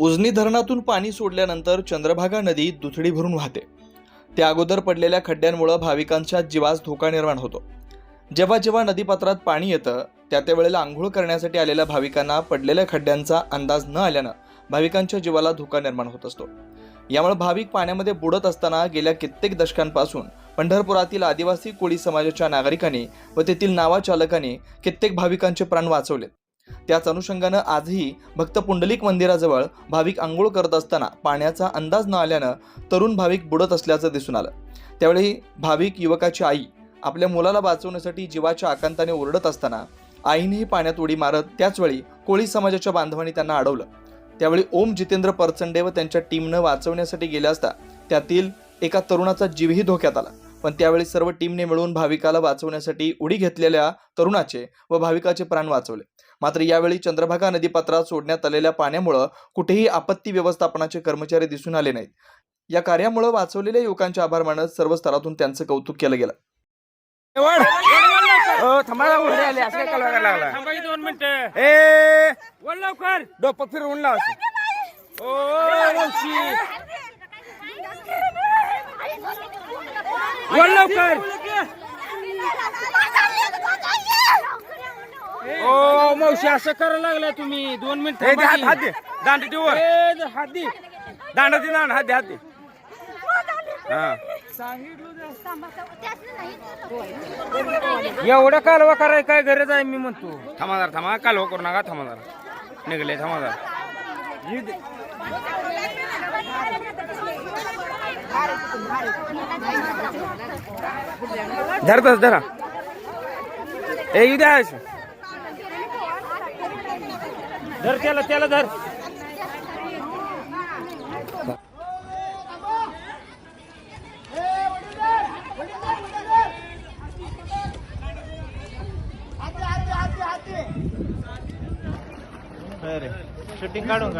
उजनी धरणातून पाणी सोडल्यानंतर चंद्रभागा नदी दुथडी भरून वाहते. त्या अगोदर पडलेल्या खड्ड्यांमुळे भाविकांच्या जीवास धोका निर्माण होतो. जेव्हा जेव्हा नदीपात्रात पाणी येतं त्या त्या वेळेला आंघोळ करण्यासाठी आलेल्या भाविकांना पडलेल्या खड्ड्यांचा अंदाज न आल्यानं भाविकांच्या जीवाला धोका निर्माण होत असतो. यामुळे भाविक पाण्यामध्ये बुडत असताना गेल्या कित्येक दशकांपासून पंढरपुरातील आदिवासी कोळी समाजाच्या नागरिकांनी व तेथील नावाचालकांनी कित्येक भाविकांचे प्राण वाचवले त्याच अनुषंगानं आजही भक्त पुंडलिक मंदिराजवळ भाविक आंघोळ करत असताना पाण्याचा अंदाज न आल्यानं तरुण भाविक बुडत असल्याचं दिसून आलं. त्यावेळी भाविक युवकाची आई आपल्या मुलाला वाचवण्यासाठी जीवाच्या आकांताने ओरडत असताना आईनेही पाण्यात उडी मारत त्याचवेळी कोळी समाजाच्या बांधवांनी त्यांना अडवलं. त्यावेळी ओम जितेंद्र परचंडे व त्यांच्या टीमनं वाचवण्यासाठी गेले असता त्यातील एका तरुणाचा जीवही धोक्यात आला. पण त्यावेळी सर्व टीमने मिळून भाविकाला वाचवण्यासाठी उडी घेतलेल्या तरुणाचे व भाविकाचे प्राण वाचवले. मात्र यावेळी चंद्रभागा नदीपात्रात सोडण्यात आलेल्या पाण्यामुळं कुठेही आपत्ती व्यवस्थापनाचे कर्मचारी दिसून आले नाहीत. या कार्यामुळे वाचवलेल्या युवकांचे आभार मानत सर्व स्तरातून त्यांचं कौतुक केलं गेलं. वड हो थांबा उडे आले असं काय कालवा करायला लागला थांबा की दोन मिनिटं ए बोल लवकर डोपं फिरवून लाव असं. ओ वंशी बोल लवकर ओ मावशी असं करायला लागला तुम्ही. दोन मिनिट ए, दे हात हात दे. दांडी ठेव वर. हात दे. दांडा दे दांड हात दे हात दे. हा. एवढा कालवा करायला काय गरज आहे मी म्हणतो. थांबा जरा थांबा. कालवा करू नका थांबा जरा. निघले थांबा जरा. धरतच धरा. ए येऊ द्या. धर त्याला त्याला धर. शूटिंग काढून